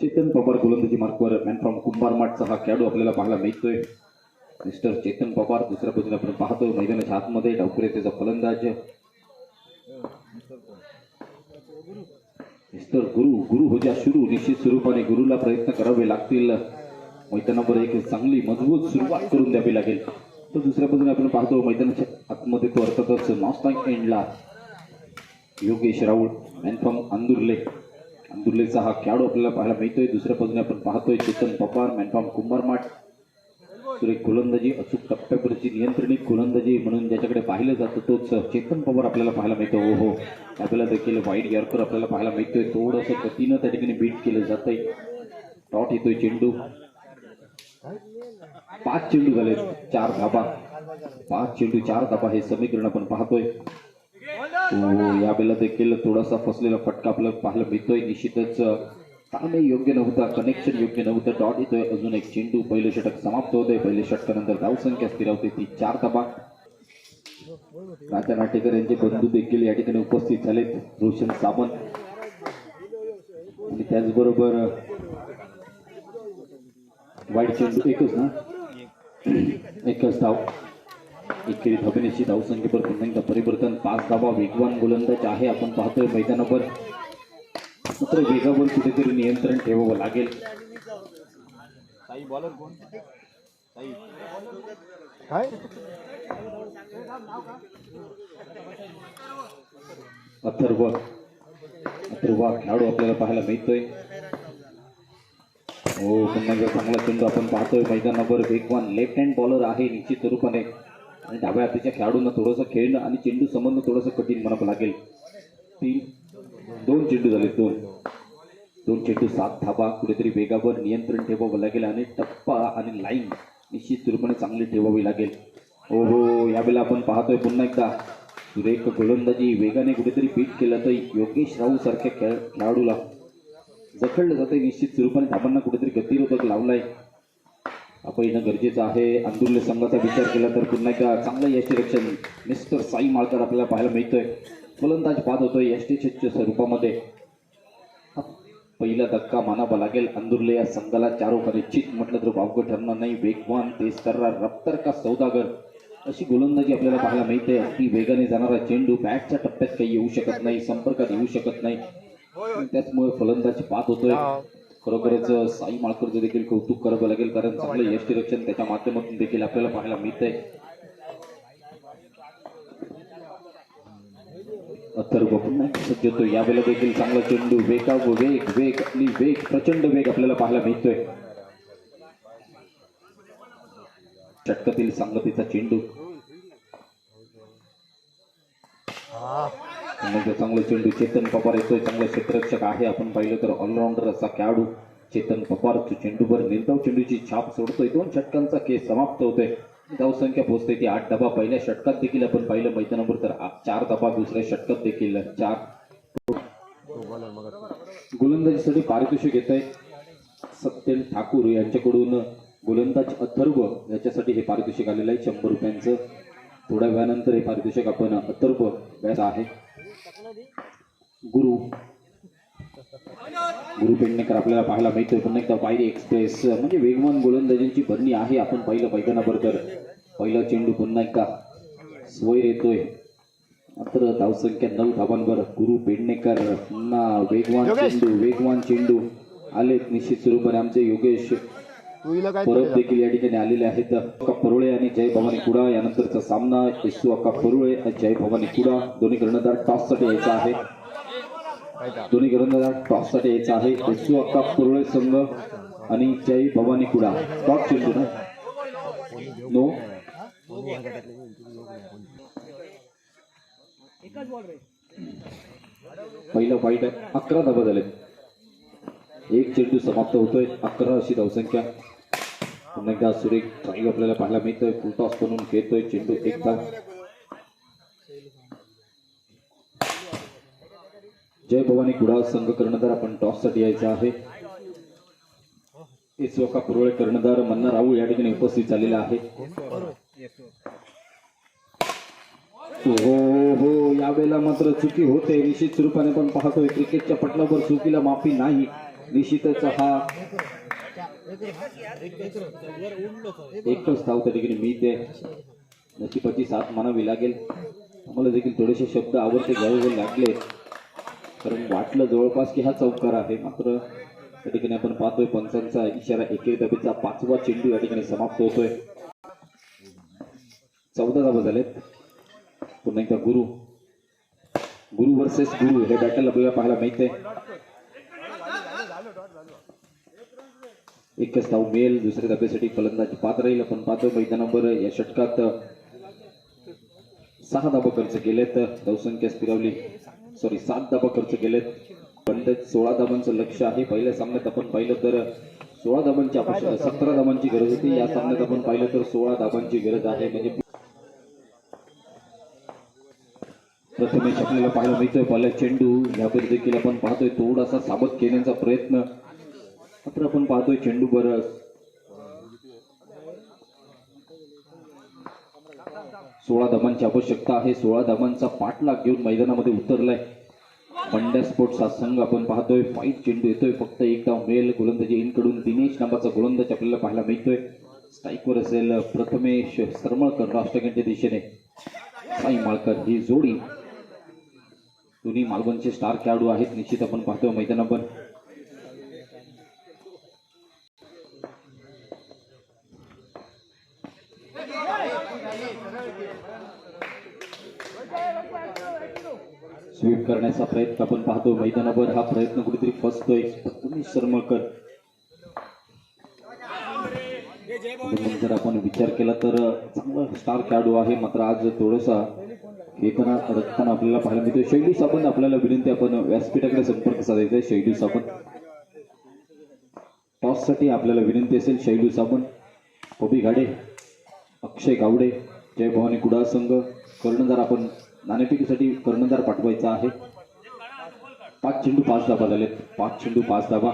चेतन पवार गोलंदाजी मार्कवर man from कुंभारमाटचा हा खेळाडू आपल्याला पाहायला मिळतोय. मिस्टर चेतन पवार दुसऱ्या बाजूने आपण पाहतो मैदानाच्या आतमध्ये डावपुरे त्याचा फलंदाज. मिस्टर गुरु गुरु होत्या सुरू. निश्चित स्वरूपाने गुरुला प्रयत्न करावे लागतील. मैदानावर एक चांगली मजबूत सुरुवात करून द्यावी लागेल. तर दुसऱ्या बाजूने आपण पाहतो मैदानाच्या आतमध्ये तो अर्थातच मास्टांग एंडला. योगेश राऊळ मॅन फ्रॉम अंदुर्ले अंदुर्लेचा हा खेळाडू आपल्याला पाहायला मिळतोय. दुसऱ्या बाजूने आपण पाहतोय चेतन पवार मॅनफॉर्म कुंभारमाठ सुरेख गोलंदाजी अचूक टप्प्यावरची नियंत्रणी गोलंदाजी म्हणून ज्याच्याकडे पाहिलं जातं तोच चेतन पवार आपल्याला पाहायला मिळतो. हो हो आपल्याला देखील वाईट यॉर्कर आपल्याला पाहायला मिळतोय. थोडंसं गतीनं त्या ठिकाणी बीट केलं जातंय. टॉट येतोय चेंडू. पाच चेंडू झाले चार धाबा. पाच चेंडू चार धाबा हे समीकरण आपण पाहतोय. हो, या बेला देखील थोडासा फसलेला फटका आपल्याला पाहायला मिळतोय. निश्चितच ताळमेळ योग्य नव्हता कनेक्शन योग्य नव्हतं. डॉट येतोय. अजून एक चेंडू. पहिले षटक समाप्त होतंय. पहिले षटकानंतर धावसंख्या स्थिरावते ती चार धाबा राजा नाटेकर यांचे बंधू देखील या ठिकाणी उपस्थित झालेत. रोशन सावंत. आणि त्याचबरोबर वाईट चेंडू एकच ना? एकच धाव. एकेरी धावण्याची धावसंख्येवर पुन्हा एकदा परिवर्तन. पाच धावा वेगवान गोलंदाज आहे. आपण पाहतोय मैदानावर मात्र वेगावर कुठेतरी नियंत्रण ठेवावं लागेल. ताई बॉलर कोण? ताई. काय? अथर्व. अथर्व हा खेळाडू आपल्याला पाहायला मिळतोय. हो पुन्हा एकदा चांगला चेंडू आपण पाहतोय. मैदानावर वेगवान लेफ्ट हँड बॉलर आहे निश्चित स्वरूपाने आणि डाव्या हातीच्या खेळाडूंना थोडंसं खेळणं आणि चेंडू समजणं थोडंसं कठीण म्हणावं लागेल. तीन दोन चेंडू झाले दोन. दोन चेंडू सात थाबा कुठेतरी वेगावर नियंत्रण ठेवावं लागेल आणि टप्पा आणि लाईन निश्चित स्वरूपाने चांगली ठेवावी लागेल. हो हो यावेळेला आपण पाहतोय पुन्हा एकदा. सुरेख गोलंदाजी वेगाने कुठेतरी पीठ केलं तर योगेश राऊ सारख्या खेळ खेळाडूला जखडलं जाते निश्चित स्वरूपाने धाबांना कुठेतरी गतिरोधक लावलाय. आपण येणं गरजेचं आहे. अंदुर्ले संघाचा विचार केला तर पुन्हा एकदा चांगलं यष्टीरक्षण मिस्टर साई माळकर आपल्याला पाहायला मिळतोय. फलंदाज बाद होतोय यष्टीच्या स्वरूपामध्ये. पहिला धक्का मानावा लागेल. अंदुर्ले या संघाला चारोपा निश्चित म्हटलं तर वावगं ठरणार नाही. वेगवान तेज करणार रफ्तर का सौदागर? अशी गोलंदाजी आपल्याला पाहायला मिळते. अगदी वेगाने जाणारा चेंडू बॅटच्या टप्प्यात काही येऊ शकत नाही संपर्कात येऊ शकत नाही. त्याचमुळे फलंदाज बाद होतोय. हो. खरोखरच साई माळकरचं देखील कौतुक करावं लागेल कारण चांगलं यष्टीरक्षण त्याच्या माध्यमातून देखील आपल्याला पाहायला मिळतंय. अथर्व पुन्हा देतो यावेळेला देखील चांगला चेंडू वेगा व वेग वेग आणि वेग प्रचंड वेग आपल्याला पाहायला मिळतोय. षटकातील संगतीचा चेंडू पुन्हा चांगलं चेंडू चेतन पवार येतोय. चांगलं क्षेत्ररक्षक आहे. आपण पाहिलं तर ऑलराऊंडर असा खेळाडू. चेतन पवार तो चेंडूवर निर्धाव चेंडूची छाप सोडतोय. दोन षटकांचा केस समाप्त होतोय. धावसंख्या पोहोचते ती आठ डबा. पहिल्या षटकात देखील आपण पाहिलं मैदानावर तर चार डबा. दुसऱ्या षटकात देखील चार. गोलंदाजीसाठी पारितोषिक येत आहे सत्यन ठाकूर यांच्याकडून गोलंदाज अथर्व याच्यासाठी हे पारितोषिक आलेलं आहे. शंभर रुपयांचं. थोड्या वेळानंतर हे पारितोषिक आपण अथर्व व्यास आहे. गुरु। गुरु पेडणेकर आपल्याला पाहायला मिळतोय पुन्हा एकदा पायरी एक्सप्रेस म्हणजे वेगवान गोलंदाजींची भरणी आहे. आपण पाहिलं मैदानावर तर पहिला चेंडू पुन्हा एकदा स्वैर येतोय. मात्र धावसंख्या नऊ धावांवर गुरु पेडणेकर पुन्हा वेगवान. चेंडू वेगवान चेंडू आलेत निश्चित स्वरूपाने आमचे योगेश. तू हिला काय परब देखील या ठिकाणी आलेले आहेत. अक्का परुळे आणि जय भवानी कुडा यानंतरचा सामना. येसू अक्का परुळे आणि जय भवानी कुडा. दोन्ही कर्णधार टॉससाठी यायचा आहे? दोन्ही कर्णधार टॉससाठी यायचा आहे. येसू अक्का परुळे संघ आणि जय भवानी कुडा. टॉप चेंडू ना? नो पहिलं वाईट आहे. अकरा धाबा झाले एक चेंडू समाप्त होतोय. अकरा अशी धावसंख्या. पुन्हा एकदा सुरेख ड्राईव्ह आपल्याला पाहायला मिळतोय. फुल टॉस बनवून घेतोय. चेंडू एक जय भवानी कुडाळ संघ कर्णधार. आपण टॉससाठी यायचा आहे. इसोका पुरवळे कर्णधार. मन्ना राऊळ या ठिकाणी उपस्थित झालेला आहे. हो हो यावेळेला मात्र चुकी होते. निश्चित स्वरूपाने पण पाहतोय. क्रिकेटच्या पटलावर चुकीला माफी नाही. निश्चितच हा एकच धाव त्या ठिकाणी मिळते नशिबाची साथ मानावी लागेल. आम्हाला देखील थोडेसे शब्द आवडते घ्यावे लागले. कारण वाटलं जवळपास की हा चौकार आहे. मात्र त्या ठिकाणी आपण पाहतोय पंचांचा इशारा एकेरी दबेचा पाचवा चेंडू या ठिकाणी समाप्त होतोय. चौदा धावा झालेत. पुन्हा एकदा गुरु. गुरु वर्सेस गुरु. हे बॅटल आपल्याला पाहायला मिळते एकच धाव मिळेल दुसऱ्या धाब्यासाठी फलंदाजी पात्र राहील. आपण पाहतो मैदानावर या षटकात सहा धाबा खर्च केलेत. धावसंख्या स्थिरावली. सॉरी सात धाबा खर्च केलेत. पण ते सोळा धाबांचं लक्ष आहे. पहिल्या सामन्यात आपण पाहिलं तर सोळा धाबांची आवश्यक सतरा धाबांची गरज होती. या सामन्यात आपण पाहिलं तर सोळा धाबांची गरज आहे. म्हणजे प्रथमेश आपल्याला पाहायला मिळतोय. पहिला चेंडू यामध्ये देखील आपण पाहतोय. थोडासा साबत घेण्याचा प्रयत्न मात्र आपण पाहतोय चेंडू बरस. सोळा धाबांची आवश्यकता आहे. सोळा धाबांचा पाठलाग घेऊन मैदानामध्ये उतरलाय. पंड्या स्पोर्ट्स हा संघ आपण पाहतोय. फाईट चेंडू येतोय. फक्त एक धाव मिळेल. गोलंदाजी इनकडून दिनेश नावाचा गोलंदाज आपल्याला पाहायला मिळतोय. स्ट्राईकवर असेल प्रथमेश सरमळकर राष्ट्रगणच्या दिशेने. साई माळकर ही जोडी. दोन्ही मालवणचे स्टार खेळाडू आहेत. निश्चित आपण पाहतोय मैदानावर. करण्याचा प्रयत्न आपण पाहतो मैदानावर हा प्रयत्न कुठेतरी फसतोय. प्रथमेश सरमळकर जर आपण विचार केला तर चांगला स्टार खेळाडू आहे मात्र आज थोडासा खेळताना अडकताना आपल्याला पाहायला मिळतो शैली साबंत आपल्याला विनंती आपण व्यासपीठाकडे संपर्क साधायचा आहे. शैली साबंत टॉससाठी आपल्याला विनंती असेल. शैलू साबंत पबी घाडे अक्षय गावडे जय भवानी कुडाळ संघ कर्णधार आपण नाणेफेकीसाठी कर्णधार पाठवायचा आहे. पाच चेंडू पाच धाबा झालेत. पाच चेंडू पाच धाबा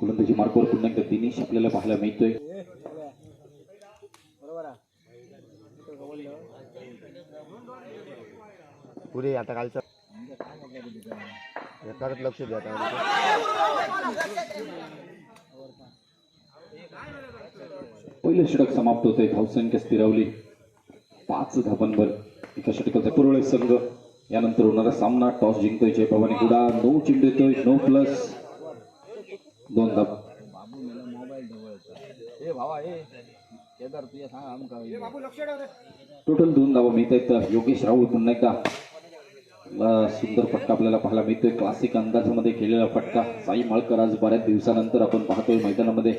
गोलंदाजी मार्कवर पुन्हा एकदा दिनेश आपल्याला पाहायला मिळतोय. पुढे आता कालचं एकाकडे लक्ष द्या पहिलं षटक समाप्त होतंय. धावसंख्या स्थिरावली पाच धाबांवर एका षटकाचा पुरवळे संघ? यानंतर होणारा सामना टॉस जिंकतोय जय भवानी गुडा नऊ चेंडू येतोय नो प्लस दोन आमका टोटल दोन धावा मिळत आहेत. योगेश राहुल पुन्हा एकदा सुंदर फटका आपल्याला पाहायला मिळतोय. क्लासिक अंदाजामध्ये खेळलेला फटका. साई माळकर आज बऱ्याच दिवसानंतर आपण पाहतोय मैदानामध्ये.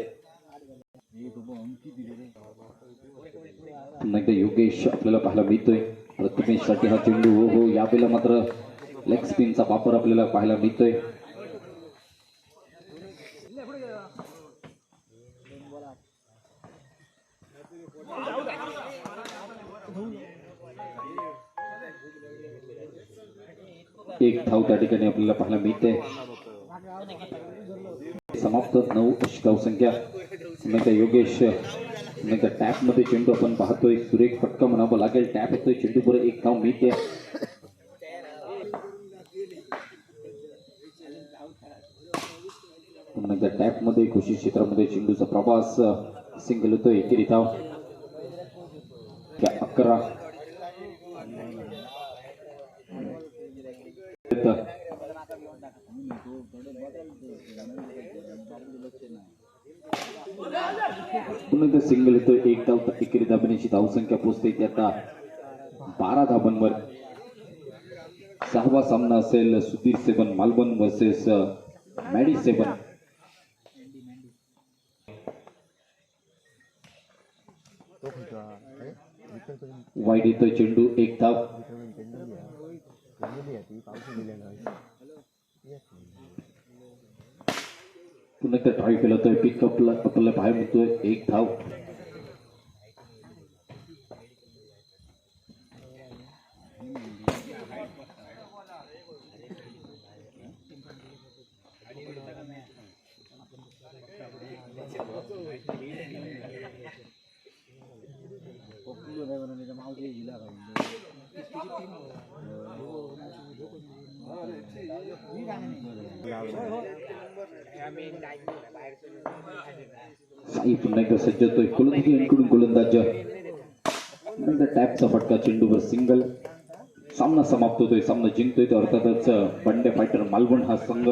पुन्हा एकदा योगेश आपल्याला पाहायला मिळतोय. प्रथमेशसाठी हा चेंडू हो हो यावेळेला मात्र लेग स्पिनचा वापर आपल्याला पाहायला मिळतोय. एक धाव त्या ठिकाणी आपल्याला पाहायला मिळते. समाप्त नऊ अशी धावसंख्या. पुन्हा योगेश पुन्हा एकदा टॅपमध्ये चेंडू आपण पाहतोय. सुरेख फटका म्हणावं लागेल. टॅप येतोय. चेंडू बरं एक धाव मिळते. पुन्हा एकदा टॅपमध्ये खुशी क्षेत्रामध्ये चेंडूचा प्रवास सिंगल होतोय. एकेरी धाव. अकरा. पुन्हा सिंगल येतोय. एक धाव एकेरी धाबण्याची धावसंख्या पोचते. ती आता बारा धाबांवर सहावा सामना असेल. Sudhir seven Malvan versus Maddy seven वाईट येतो चेंडू. एक धाव. पूर्ण ट्राय केला होता. पिकअपला आपल्याला बाहेर म्हणतोय एक धाव. साई पुन्हा एकदा सज्ज होतोय गोलंदाजी गोलंदाज नंतर टॅपचा फटका चेंडूवर सिंगल सामना समाप्त होतोय सामना जिंकतोय अर्थातच बंडे फायटर मालवण हा संघ